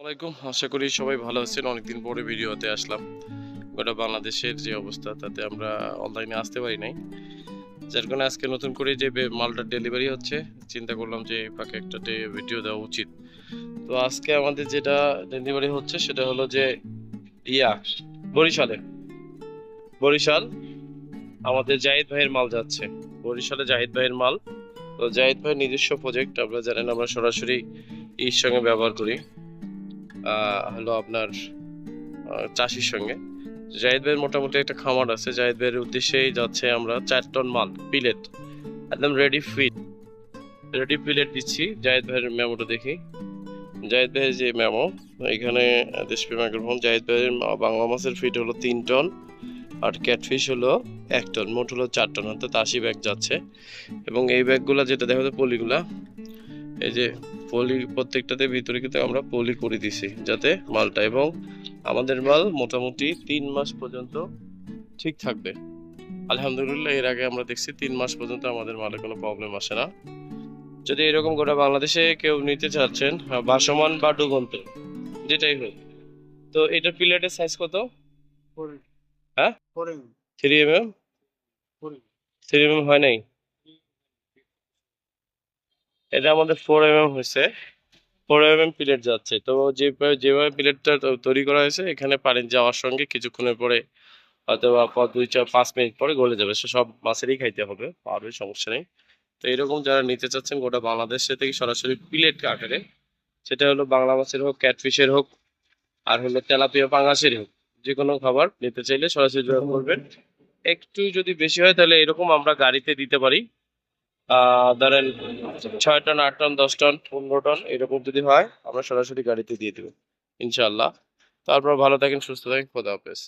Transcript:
আসসালামাইকুম আশা করি সবাই ভালো আছেন। অনেকদিন পরে ভিডিওতে আসলাম। গোটা বাংলাদেশের যে অবস্থা, তাতে আমরা অনলাইনে আসতে পারি নাই। যার কারণে আজকে নতুন করে যে মালটার ডেলিভারি হচ্ছে, চিন্তা করলাম যে ফাঁকে একটা ভিডিও দেওয়া উচিত। তো আজকে আমাদের যেটা ডেলিভারি হচ্ছে, সেটা হলো যে, ইয়া, বরিশালে। বরিশাল, আমাদের জাহিদ ভাইয়ের মাল যাচ্ছে। বরিশালে জাহিদ ভাইয়ের মাল। তো জাহিদ ভাইয়ের নিজস্ব প্রজেক্ট আপনারা জানেন আমরা সরাসরি ইর সঙ্গে ব্যবহার করি। হলো আপনার চাষির সঙ্গে। জাহিদ ভাইয়ের মোটামুটি একটা খামার আছে। জাহিদ ভাইয়ের উদ্দেশ্যেই যাচ্ছে আমরা চার টন মাল পিলেট একদম রেডি ফিট রেডি পিলেট দিচ্ছি। জাহিদ ভাইয়ের মেমোটা দেখি। জাহিদ ভাইয়ের যে মেমো এখানে দেশপ্রেম মাইক্রোফোন জাহিদ ভাইয়ের বাংলা মাছের ফিট হলো তিন টন, আর ক্যাটফিশ হলো এক টন, মোট হলো চার টন, অর্থাৎ আশি ব্যাগ যাচ্ছে। এবং এই ব্যাগগুলো যেটা, দেখা যায় পলিগুলা, এই যে পলি প্রত্যেকটাতে ভিতরে কিন্তু আমরা পলি করে দিছি যাতে মালটা এবং আমাদের মাল মোটামুটি তিন মাস পর্যন্ত ঠিক থাকবে। আলহামদুলিল্লাহ এর আগে আমরা দেখছি তিন মাস পর্যন্ত আমাদের মালে কোনো প্রবলেম আসে না। যদি এরকম গোটা বাংলাদেশে কেউ নিতে চাচ্ছেন আহ, ভাসমান বা ডুগন্ত যেটাই হোক তো এটা প্লেটের সাইজ কত? হ্যাঁ? Three M M three M M হয় নাই? এটা আমাদের ফোর এম এম হয়েছে। ফোর এম এম প্লেট যাচ্ছে। তো যে যেভাবে প্লেটটা তৈরি করা হয়েছে, এখানে পানি যাওয়ার সঙ্গে কিছুক্ষণের পরে হয়তো বা দুই চার পাঁচ মিনিট পরে গলে যাবে। সে সব মাছেরই খাইতে হবে পাবে সমস্যা নেই। তো এরকম যারা নিতে চাচ্ছেন, গোটা বাংলাদেশে থেকে সরাসরি প্লেট আকারে সেটা হলো বাংলা মাছের হোক ক্যাটফিশের হোক, আর হলো তেলাপিয়া পাঙ্গাসের হোক যে কোনো খাবার নিতে চাইলে সরাসরি যোগাযোগ করবেন। একটু যদি বেশি হয়, তাহলে এরকম আমরা গাড়িতে দিতে পারি। ধরেন ছয় টন, আট টন, দশ টন, পনেরো টন, এরকম যদি হয়, আমরা সরাসরি গাড়িতে দিয়ে দেবো। ইনশাল্লাহ তারপর ভালো থাকেন, সুস্থ থাকেন, খোদা হাফেজ।